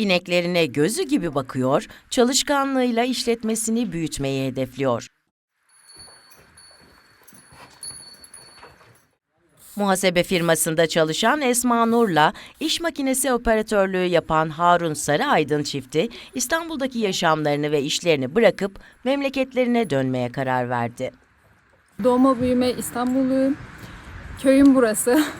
İneklerine gözü gibi bakıyor, çalışkanlığıyla işletmesini büyütmeyi hedefliyor. Muhasebe firmasında çalışan Esma Nur'la iş makinesi operatörlüğü yapan Harun Sarıaydın çifti İstanbul'daki yaşamlarını ve işlerini bırakıp memleketlerine dönmeye karar verdi. Doğma büyüme İstanbulluyum. Köyüm burası.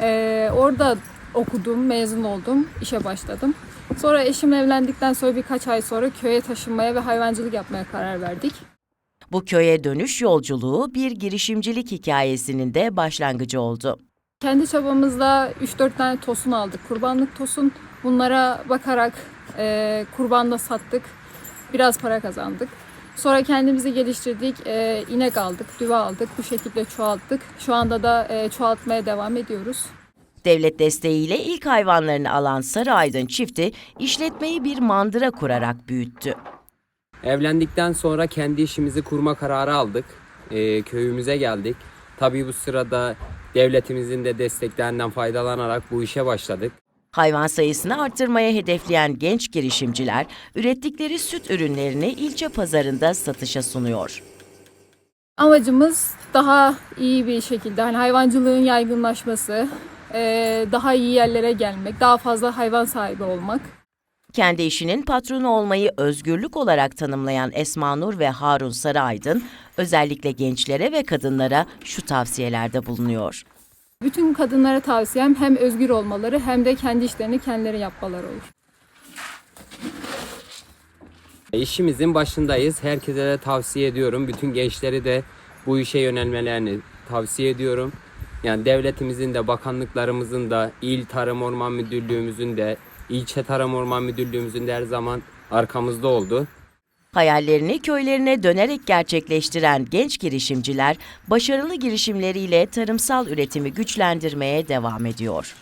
Ee, orada okudum, mezun oldum, işe başladım. Sonra eşim evlendikten sonra birkaç ay sonra köye taşınmaya ve hayvancılık yapmaya karar verdik. Bu köye dönüş yolculuğu bir girişimcilik hikayesinin de başlangıcı oldu. Kendi çabamızla 3-4 tane tosun aldık. Kurbanlık tosun. Bunlara bakarak e, kurbanda sattık. Biraz para kazandık. Sonra kendimizi geliştirdik. E, inek aldık, düve aldık. Bu şekilde çoğalttık. Şu anda da e, çoğaltmaya devam ediyoruz. Devlet desteğiyle ilk hayvanlarını alan Sarıaydın çifti işletmeyi bir mandıra kurarak büyüttü. Evlendikten sonra kendi işimizi kurma kararı aldık. Ee, köyümüze geldik. Tabii bu sırada devletimizin de desteklerinden faydalanarak bu işe başladık. Hayvan sayısını arttırmaya hedefleyen genç girişimciler ürettikleri süt ürünlerini ilçe pazarında satışa sunuyor. Amacımız daha iyi bir şekilde hani hayvancılığın yaygınlaşması, daha iyi yerlere gelmek, daha fazla hayvan sahibi olmak. Kendi işinin patronu olmayı özgürlük olarak tanımlayan Esma Nur ve Harun Sarıaydın özellikle gençlere ve kadınlara şu tavsiyelerde bulunuyor. Bütün kadınlara tavsiyem hem özgür olmaları hem de kendi işlerini kendileri yapmaları olur. E, İşimizin başındayız. Herkese de tavsiye ediyorum. Bütün gençleri de bu işe yönelmelerini tavsiye ediyorum. Yani devletimizin de bakanlıklarımızın da İl Tarım Orman Müdürlüğümüzün de ilçe Tarım Orman Müdürlüğümüzün de her zaman arkamızda oldu. Hayallerini köylerine dönerek gerçekleştiren genç girişimciler başarılı girişimleriyle tarımsal üretimi güçlendirmeye devam ediyor.